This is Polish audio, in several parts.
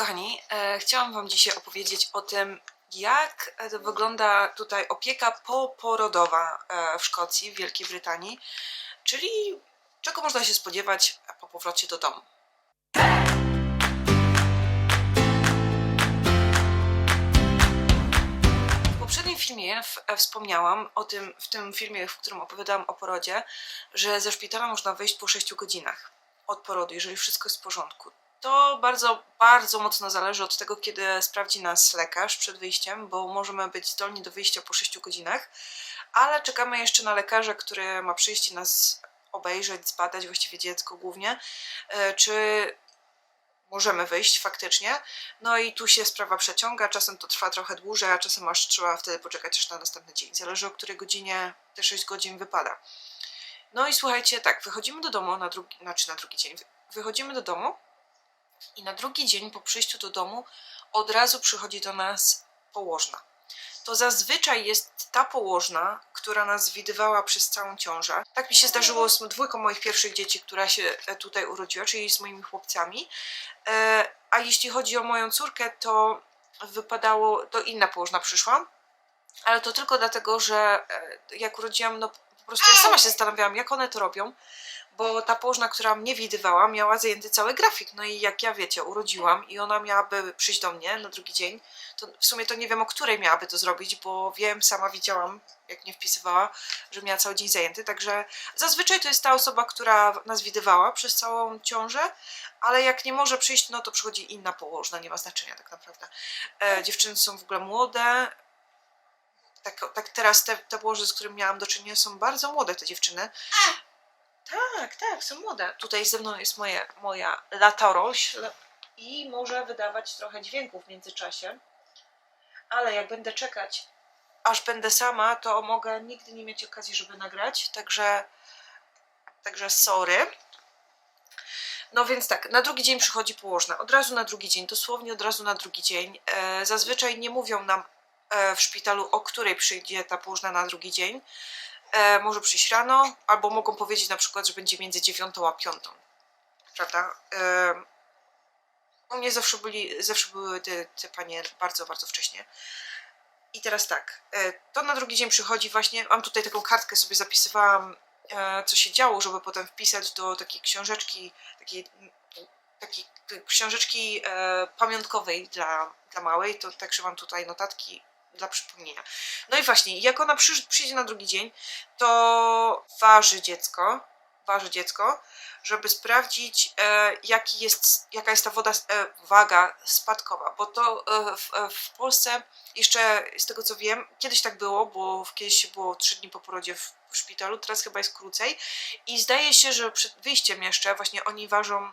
kochani, e, chciałam Wam dzisiaj opowiedzieć o tym, jak wygląda tutaj opieka poporodowa e, w Szkocji, w Wielkiej Brytanii, czyli czego można się spodziewać po powrocie do domu. W poprzednim filmie e, wspomniałam o tym, w tym filmie, w którym opowiadałam o porodzie, że ze szpitala można wyjść po 6 godzinach od porodu, jeżeli wszystko jest w porządku. To bardzo, bardzo mocno zależy od tego, kiedy sprawdzi nas lekarz przed wyjściem, bo możemy być zdolni do wyjścia po 6 godzinach, ale czekamy jeszcze na lekarza, który ma przyjść i nas obejrzeć, zbadać, właściwie dziecko głównie, e, czy możemy wyjść faktycznie. No i tu się sprawa przeciąga, czasem to trwa trochę dłużej, a czasem aż trzeba wtedy poczekać aż na następny dzień. Zależy o której godzinie te 6 godzin wypada. No i słuchajcie, tak, wychodzimy do domu na drugi, znaczy na drugi dzień. Wychodzimy do domu i na drugi dzień po przyjściu do domu od razu przychodzi do nas położna. To zazwyczaj jest ta położna, która nas widywała przez całą ciążę. Tak mi się zdarzyło z dwójką moich pierwszych dzieci, która się e, tutaj urodziła, czyli z moimi chłopcami. E, A jeśli chodzi o moją córkę, to wypadało, to inna położna przyszła, ale to tylko dlatego, że e, jak urodziłam, no po prostu ja sama się zastanawiałam, jak one to robią, bo ta położna, która mnie widywała, miała zajęty cały grafik. No i jak ja wiecie, urodziłam i ona miałaby przyjść do mnie na drugi dzień, to w sumie to nie wiem, o której miałaby to zrobić, bo wiem, sama widziałam, jak mnie wpisywała, że miała cały dzień zajęty. Także zazwyczaj to jest ta osoba, która nas widywała przez całą ciążę, ale jak nie może przyjść, no to przychodzi inna położna, nie ma znaczenia tak naprawdę. E, dziewczyny są w ogóle młode. Tak, tak teraz te, te położne, z którymi miałam do czynienia, są bardzo młode te dziewczyny. Tak, tak, są młode. Tutaj ze mną jest moje, moja latorośl i może wydawać trochę dźwięków w międzyczasie. Ale jak będę czekać, aż będę sama, to mogę nigdy nie mieć okazji, żeby nagrać. Także, także sorry. No więc tak, na drugi dzień przychodzi położna. Od razu na drugi dzień, dosłownie od razu na drugi dzień. E, zazwyczaj nie mówią nam e, w szpitalu, o której przyjdzie ta położna na drugi dzień. E, może przyjść rano, albo mogą powiedzieć na przykład, że będzie między dziewiątą a piątą. Prawda? E, u mnie zawsze, byli, zawsze były te, te panie bardzo, bardzo wcześnie. I teraz tak, e, to na drugi dzień przychodzi właśnie, mam tutaj taką kartkę, sobie zapisywałam, e, co się działo, żeby potem wpisać do takiej książeczki, takiej, takiej książeczki e, pamiątkowej dla, dla małej, to także mam tutaj notatki dla przypomnienia. No i właśnie, jak ona przy, przyjdzie na drugi dzień, to waży dziecko, waży dziecko, żeby sprawdzić, e, jaki jest, jaka jest ta woda, e, waga spadkowa, bo to e, w, e, w Polsce jeszcze z tego co wiem, kiedyś tak było, bo kiedyś było 3 dni po porodzie w, w szpitalu, teraz chyba jest krócej i zdaje się, że przed wyjściem jeszcze właśnie oni ważą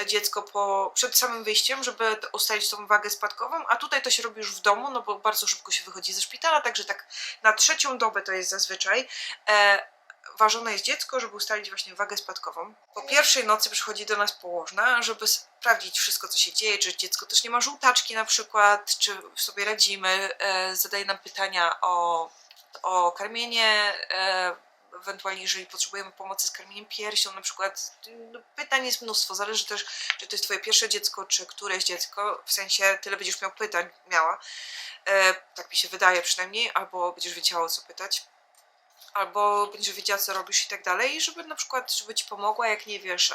e, dziecko po, przed samym wyjściem, żeby ustalić tą wagę spadkową, a tutaj to się robi już w domu, no bo bardzo szybko się wychodzi ze szpitala, także tak na trzecią dobę to jest zazwyczaj. E, ważone jest dziecko, żeby ustalić właśnie wagę spadkową. Po pierwszej nocy przychodzi do nas położna, żeby sprawdzić wszystko, co się dzieje, czy dziecko też nie ma żółtaczki na przykład, czy sobie radzimy, e, zadaje nam pytania o, o karmienie, e, ewentualnie jeżeli potrzebujemy pomocy z karmieniem piersią na przykład. No, Pytań jest mnóstwo, zależy też, czy to jest twoje pierwsze dziecko, czy któreś dziecko, w sensie tyle będziesz miał pytań, miała. E, tak mi się wydaje przynajmniej, albo będziesz wiedziała co pytać albo będziesz wiedziała, co robisz i tak dalej, żeby na przykład, żeby ci pomogła, jak nie wiesz.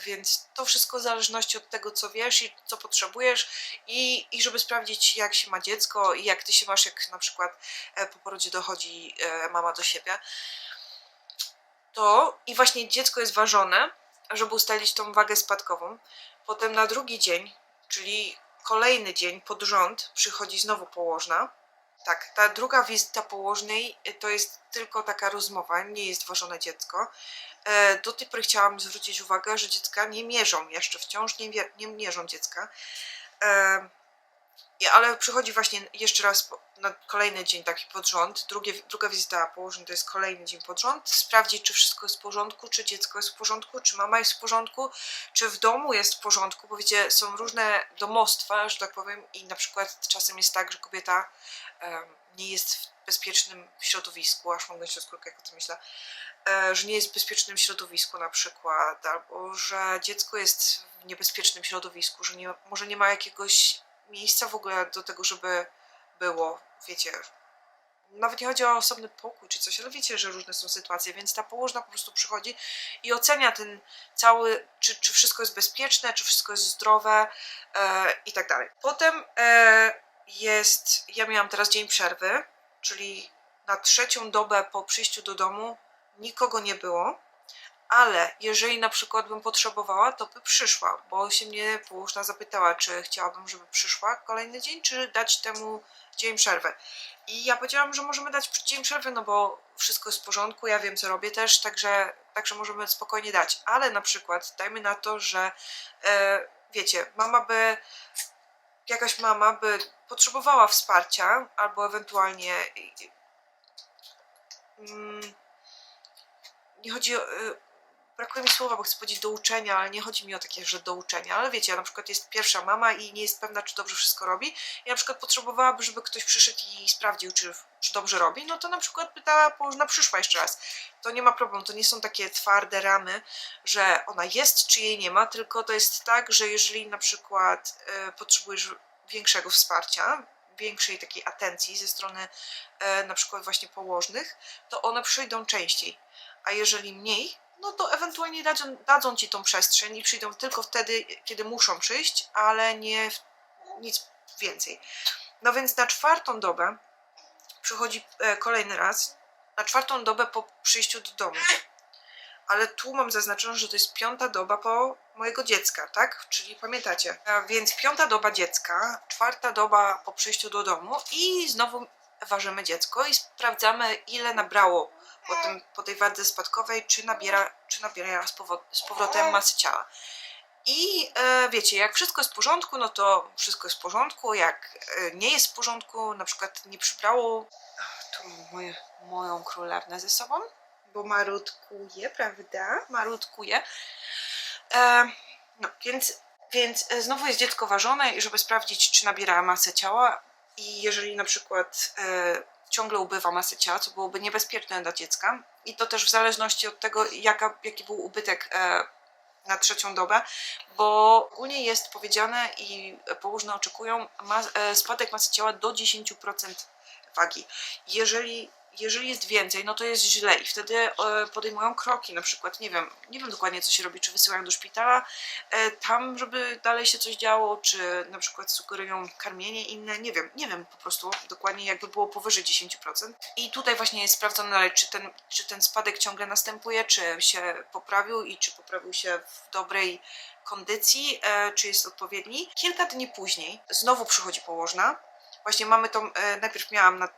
Więc to wszystko w zależności od tego, co wiesz i co potrzebujesz, i, i żeby sprawdzić, jak się ma dziecko i jak ty się masz, jak na przykład e, po porodzie dochodzi e, mama do siebie. To i właśnie dziecko jest ważone, żeby ustalić tą wagę spadkową. Potem na drugi dzień, czyli kolejny dzień pod rząd, przychodzi znowu położna. Tak, ta druga wizyta położnej y, to jest tylko taka rozmowa, nie jest ważone dziecko. E, Do tej pory chciałam zwrócić uwagę, że dziecka nie mierzą jeszcze wciąż, nie, nie mierzą dziecka. I- Ale przychodzi właśnie jeszcze raz po- na kolejny dzień taki pod rząd. Drugie, druga wizyta położnej to jest kolejny dzień pod rząd. Sprawdzić, czy wszystko jest w porządku, czy dziecko jest w porządku, czy mama jest w porządku, czy w domu jest w porządku, bo wiecie, są różne domostwa, że tak powiem, i na przykład czasem jest tak, że kobieta em, nie jest w bezpiecznym środowisku, aż mam się skórkę, jak o tym myślę, e, że nie jest w bezpiecznym środowisku na przykład, albo że dziecko jest w niebezpiecznym środowisku, że nie, może nie ma jakiegoś miejsca w ogóle do tego, żeby było, wiecie, nawet nie chodzi o osobny pokój czy coś, ale wiecie, że różne są sytuacje, więc ta położna po prostu przychodzi i ocenia ten cały, czy, czy wszystko jest bezpieczne, czy wszystko jest zdrowe e, i tak dalej. Potem e, jest, ja miałam teraz dzień przerwy, czyli na trzecią dobę po przyjściu do domu nikogo nie było, ale jeżeli na przykład bym potrzebowała, to by przyszła, bo się mnie położna zapytała, czy chciałabym, żeby przyszła kolejny dzień, czy dać temu dzień przerwy. I ja powiedziałam, że możemy dać dzień przerwy, no bo wszystko jest w porządku, ja wiem co robię też, także, także możemy spokojnie dać. Ale na przykład dajmy na to, że e, wiecie, mama by, jakaś mama by potrzebowała wsparcia, albo ewentualnie mm, nie chodzi o. y, Brakuje mi słowa, bo chcę powiedzieć do uczenia, ale nie chodzi mi o takie, że do uczenia. Ale wiecie, na przykład jest pierwsza mama i nie jest pewna, czy dobrze wszystko robi. I na przykład potrzebowałaby, żeby ktoś przyszedł i sprawdził, czy, czy dobrze robi. No to na przykład pytała położna przyszła jeszcze raz. To nie ma problemu. To nie są takie twarde ramy, że ona jest, czy jej nie ma, tylko to jest tak, że jeżeli na przykład e, potrzebujesz większego wsparcia, większej takiej atencji ze strony e, na przykład właśnie położnych, to one przyjdą częściej. A jeżeli mniej, no to ewentualnie dadzą, dadzą ci tą przestrzeń i przyjdą tylko wtedy, kiedy muszą przyjść, ale nie w- nic więcej. No więc na czwartą dobę przychodzi e, kolejny raz, na czwartą dobę po przyjściu do domu. Ale tu mam zaznaczone, że to jest piąta doba po mojego dziecka, tak? Czyli pamiętacie. A więc piąta doba dziecka, czwarta doba po przyjściu do domu i znowu ważymy dziecko i sprawdzamy, ile nabrało po, tym, po tej wadze spadkowej, czy nabiera, czy nabiera z, powo- z powrotem masy ciała. I e, wiecie, jak wszystko jest w porządku, no to wszystko jest w porządku. Jak e, nie jest w porządku, na przykład nie przybrało. Ach, tu mam moje, moją królewnę ze sobą, bo marutkuje, prawda? Marutkuje. E, no, więc, więc e, znowu jest dziecko ważone, i żeby sprawdzić, czy nabiera masę ciała. I jeżeli na przykład e, ciągle ubywa masy ciała, co byłoby niebezpieczne dla dziecka, i to też w zależności od tego, jaka, jaki był ubytek e, na trzecią dobę, bo ogólnie jest powiedziane i położne oczekują ma, e, spadek masy ciała do 10% wagi. Jeżeli, jeżeli jest więcej, no to jest źle i wtedy e, podejmują kroki, na przykład, nie wiem, nie wiem dokładnie co się robi, czy wysyłają do szpitala e, tam, żeby dalej się coś działo, czy na przykład sugerują karmienie inne, nie wiem, nie wiem po prostu dokładnie jakby było powyżej 10%. I tutaj właśnie jest sprawdzone, czy ten, czy ten spadek ciągle następuje, czy się poprawił i czy poprawił się w dobrej kondycji, e, czy jest odpowiedni. Kilka dni później znowu przychodzi położna. Właśnie mamy tą, najpierw miałam na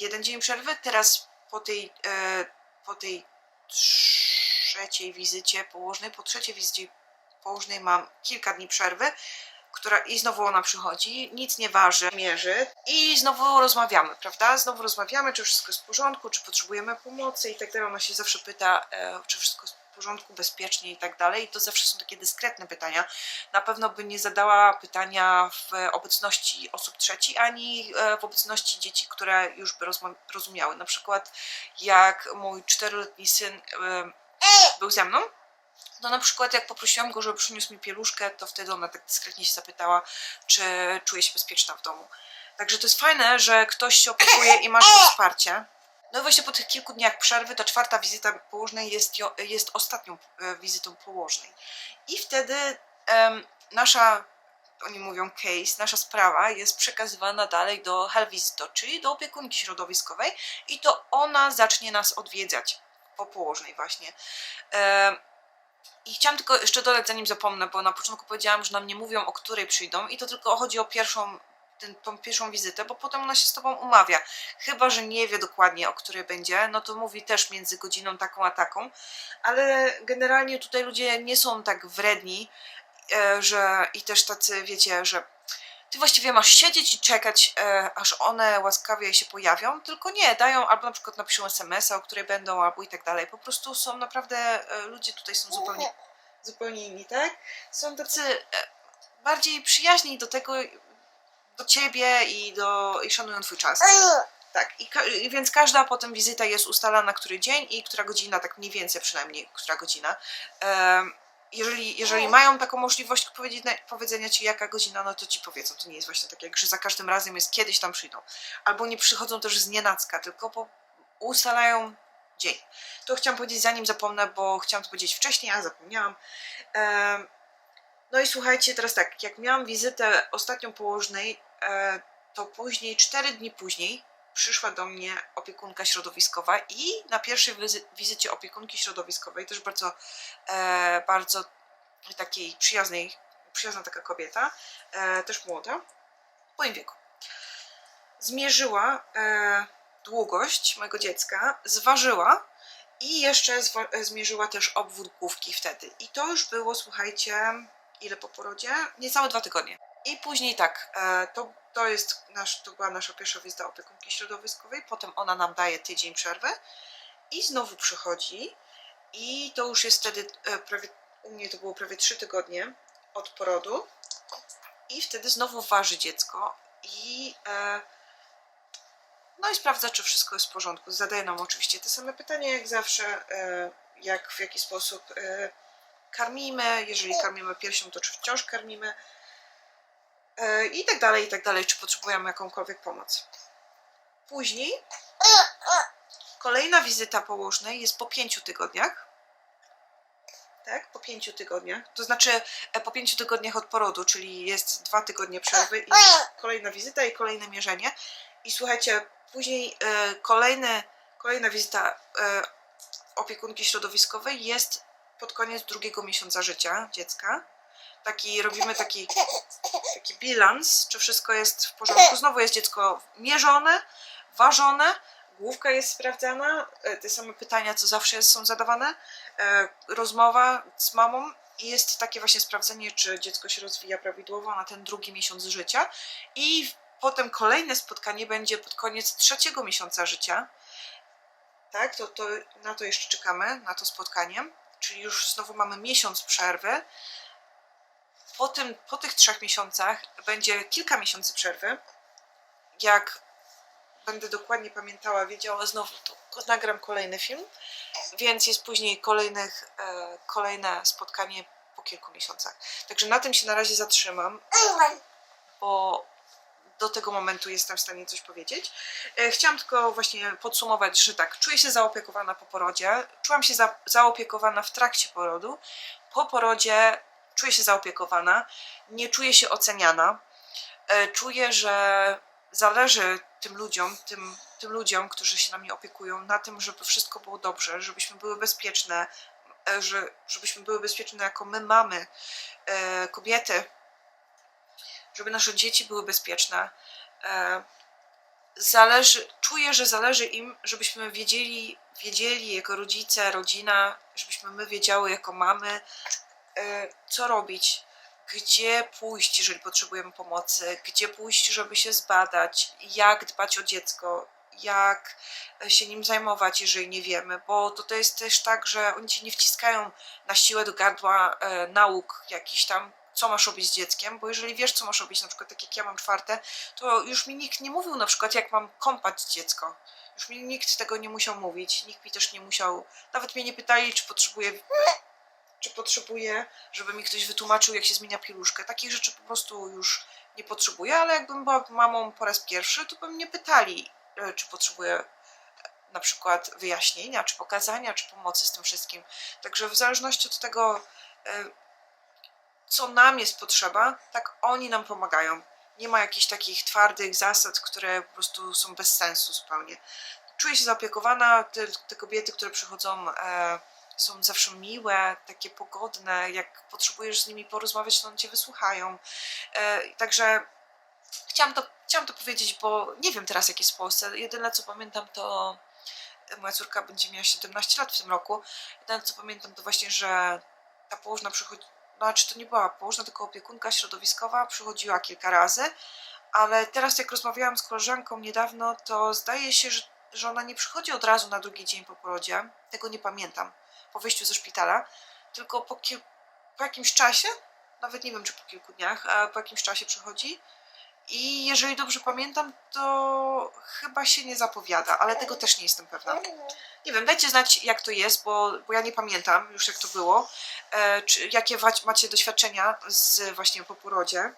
jeden dzień przerwy, teraz po tej, e, po tej trzeciej wizycie położnej, po trzeciej wizycie położnej mam kilka dni przerwy, która i znowu ona przychodzi, nic nie waży, mierzy i znowu rozmawiamy, prawda? Znowu rozmawiamy, czy wszystko jest w porządku, czy potrzebujemy pomocy i tak dalej. Ona się zawsze pyta, e, czy wszystko jest porządku, bezpiecznie i tak dalej. I to zawsze są takie dyskretne pytania. Na pewno by nie zadała pytania w obecności osób trzecich, ani e, w obecności dzieci, które już by rozumiały. Na przykład jak mój czteroletni syn e, był ze mną, no na przykład jak poprosiłam go, żeby przyniósł mi pieluszkę, to wtedy ona tak dyskretnie się zapytała, czy czuje się bezpieczna w domu. Także to jest fajne, że ktoś się opiekuje i masz to wsparcie. No i właśnie po tych kilku dniach przerwy ta czwarta wizyta położnej jest, jest ostatnią e, wizytą położnej. I wtedy em, nasza, oni mówią case, nasza sprawa jest przekazywana dalej do Health Visitor, czyli do opiekunki środowiskowej i to ona zacznie nas odwiedzać po położnej właśnie. Em, i chciałam tylko jeszcze dodać, zanim zapomnę, bo na początku powiedziałam, że nam nie mówią, o której przyjdą, i to tylko chodzi o pierwszą, ten, tą pierwszą wizytę, bo potem ona się z tobą umawia. Chyba, że nie wie dokładnie, o której będzie, no to mówi też między godziną taką a taką, ale generalnie tutaj ludzie nie są tak wredni, e, że i też tacy, wiecie, że ty właściwie masz siedzieć i czekać, e, aż one łaskawie się pojawią, tylko nie, dają albo na przykład napiszą SMS-a, o której będą, albo i tak dalej. Po prostu są naprawdę, e, ludzie tutaj są zupełnie, zupełnie inni, tak? Są tacy bardziej przyjaźni do tego, do ciebie i, do, i szanują twój czas. Tak, i ka- więc każda potem wizyta jest ustalana, który dzień i która godzina, tak mniej więcej przynajmniej, która godzina. Em, jeżeli, jeżeli mają taką możliwość powiedzenia ci jaka godzina, no to ci powiedzą. To nie jest właśnie tak, jak że za każdym razem jest kiedyś tam przyjdą. Albo nie przychodzą też z nienacka, tylko po, ustalają dzień. To chciałam powiedzieć zanim zapomnę, bo chciałam to powiedzieć wcześniej, a zapomniałam. Em, no i słuchajcie, teraz tak, jak miałam wizytę ostatnią położnej, to później, cztery dni później, przyszła do mnie opiekunka środowiskowa i na pierwszej wizy- wizycie opiekunki środowiskowej, też bardzo, e, bardzo takiej przyjaznej, przyjazna taka kobieta, e, też młoda, w moim wieku, zmierzyła e, długość mojego dziecka, zważyła i jeszcze e, zmierzyła też obwód główki wtedy. I to już było, słuchajcie, ile po porodzie? Niecałe dwa tygodnie. I później tak, e, to, to jest nasz, to była nasza pierwsza wizyta opiekunki środowiskowej, potem ona nam daje tydzień przerwy i znowu przychodzi i to już jest wtedy e, prawie, u mnie to było prawie trzy tygodnie od porodu i wtedy znowu waży dziecko i e, no i sprawdza, czy wszystko jest w porządku. Zadaje nam oczywiście te same pytania jak zawsze, jak w jaki sposób karmimy, jeżeli karmimy piersią, to czy wciąż karmimy i tak dalej, i tak dalej, czy potrzebujemy jakąkolwiek pomoc. Później kolejna wizyta położnej jest po pięciu tygodniach. Tak, po pięciu tygodniach. To znaczy e, po pięciu tygodniach od porodu, czyli jest dwa tygodnie przerwy i kolejna wizyta i kolejne mierzenie. I słuchajcie, później e, kolejny, kolejna wizyta e, opiekunki środowiskowej jest pod koniec drugiego miesiąca życia dziecka. Taki, robimy taki, taki bilans, czy wszystko jest w porządku. Znowu jest dziecko mierzone, ważone, główka jest sprawdzana, e, te same pytania, co zawsze są zadawane, e, rozmowa z mamą i jest takie właśnie sprawdzenie, czy dziecko się rozwija prawidłowo na ten drugi miesiąc życia i potem kolejne spotkanie będzie pod koniec trzeciego miesiąca życia. Tak, to, to na to jeszcze czekamy, na to spotkanie, czyli już znowu mamy miesiąc przerwy. Po, tym, po tych trzech miesiącach będzie kilka miesięcy przerwy. Jak będę dokładnie pamiętała, wiedziała znowu, to nagram kolejny film, więc jest później kolejnych, e, kolejne spotkanie po kilku miesiącach. Także na tym się na razie zatrzymam, bo do tego momentu jestem w stanie coś powiedzieć. E, Chciałam tylko właśnie podsumować, że tak, czuję się zaopiekowana po porodzie, czułam się za, zaopiekowana w trakcie porodu, po porodzie czuję się zaopiekowana, nie czuję się oceniana, E, czuję, że zależy tym ludziom, tym, tym ludziom, którzy się nami opiekują, na tym, żeby wszystko było dobrze, żebyśmy były bezpieczne, e, że, żebyśmy były bezpieczne jako my mamy, e, kobiety, żeby nasze dzieci były bezpieczne. Zależy, czuję, że zależy im, żebyśmy wiedzieli, wiedzieli jako rodzice, rodzina, żebyśmy my wiedziały jako mamy, co robić, gdzie pójść, jeżeli potrzebujemy pomocy, gdzie pójść, żeby się zbadać, jak dbać o dziecko, jak się nim zajmować, jeżeli nie wiemy, bo to, to jest też tak, że oni ci nie wciskają na siłę do gardła e, nauk jakiś tam, co masz robić z dzieckiem, bo jeżeli wiesz, co masz robić, na przykład tak jak ja mam czwarte, to już mi nikt nie mówił na przykład, jak mam kąpać dziecko. Już mi nikt tego nie musiał mówić, nikt mi też nie musiał, nawet mnie nie pytali, czy potrzebuję czy potrzebuję, żeby mi ktoś wytłumaczył, jak się zmienia pieluszkę. Takich rzeczy po prostu już nie potrzebuję, ale jakbym była mamą po raz pierwszy, to by mnie pytali, e, czy potrzebuję e, na przykład wyjaśnienia, czy pokazania, czy pomocy z tym wszystkim. Także w zależności od tego, e, co nam jest potrzeba, tak oni nam pomagają. Nie ma jakichś takich twardych zasad, które po prostu są bez sensu zupełnie. Czuję się zaopiekowana, te, te kobiety, które przychodzą, są zawsze miłe, takie pogodne. Jak potrzebujesz z nimi porozmawiać, to one cię wysłuchają. E, także chciałam to, chciałam to powiedzieć, bo nie wiem teraz, jak jest w Polsce. Jedyne, co pamiętam, to moja córka będzie miała 17 lat w tym roku. Jedyne, co pamiętam, to właśnie, że ta położna przychodzi, znaczy to nie była położna, tylko opiekunka środowiskowa, przychodziła kilka razy, ale teraz jak rozmawiałam z koleżanką niedawno, to zdaje się, że, że ona nie przychodzi od razu na drugi dzień po porodzie, tego nie pamiętam, po wyjściu ze szpitala, tylko po, po jakimś czasie, nawet nie wiem czy po kilku dniach, a po jakimś czasie przychodzi I jeżeli dobrze pamiętam, to chyba się nie zapowiada, ale tego też nie jestem pewna. Nie wiem, dajcie znać jak to jest, bo, bo ja nie pamiętam już jak to było. E, czy, jakie macie doświadczenia z właśnie po porodzie?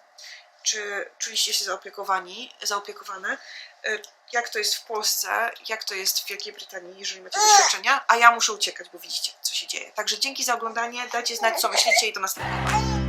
Czy czuliście się zaopiekowani, zaopiekowane? E, jak to jest w Polsce? Jak to jest w Wielkiej Brytanii, jeżeli macie doświadczenia? A ja muszę uciekać, bo widzicie co się dzieje. Także dzięki za oglądanie, dajcie znać co myślicie i do następnego.